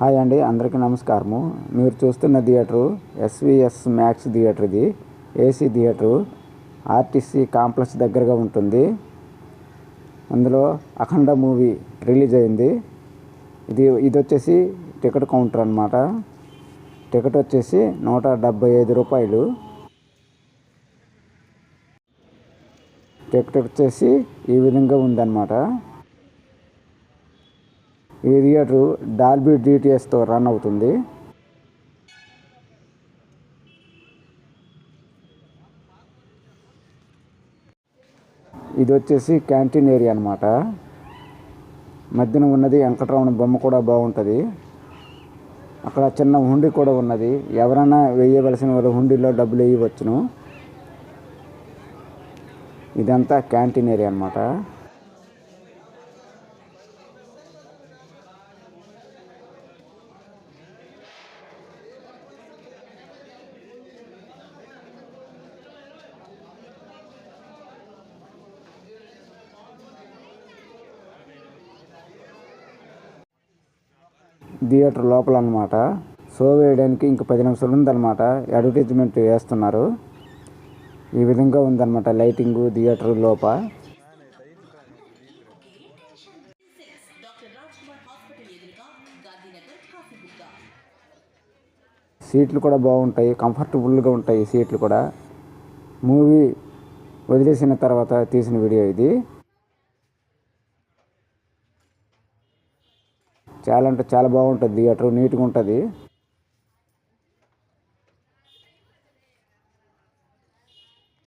Hi అండి అందరికీ నమస్కారము. మీరు చూస్తున్న థియేటరు ఎస్విఎస్ మ్యాక్స్ థియేటర్ ఇది. AC theatre. ఆర్టీసీ కాంప్లెక్స్ దగ్గరగా ఉంటుంది. అందులో అఖండ మూవీ రిలీజ్ అయింది. ఇది ఇది వచ్చేసి టికెట్ కౌంటర్ అనమాట టికెట్ వచ్చేసి నూట డెబ్బై ఐదు రూపాయలు. టికెట్ వచ్చేసి ఈ విధంగా ఉందన్నమాట. ఈ థియేటర్ డాల్బీ డిటిఎస్తో రన్ అవుతుంది. ఇది వచ్చేసి క్యాంటీన్ ఏరియా అనమాట మధ్యన ఉన్నది వెంకటరమణ బొమ్మ కూడా బాగుంటుంది. అక్కడ చిన్న హుండీ కూడా ఉన్నది. ఎవరైనా వేయవలసిన వాళ్ళు హుండీలో డబ్బులు వేయవచ్చును. ఇదంతా క్యాంటీన్ ఏరియా అనమాట థియేటర్ లోపల అనమాట షో వేయడానికి ఇంక పది నిమిషాలు ఉందన్నమాట. అడ్వర్టైజ్మెంట్ వేస్తున్నారు. ఈ విధంగా ఉందన్నమాట లైటింగ్ థియేటర్ లోప. సీట్లు కూడా బాగుంటాయి కంఫర్టబుల్గా ఉంటాయి సీట్లు కూడా. మూవీ వదిలేసిన తర్వాత తీసిన వీడియో ఇది. చాలా అంటే చాలా బాగుంటుంది. థియేటర్ నీట్గా ఉంటుంది.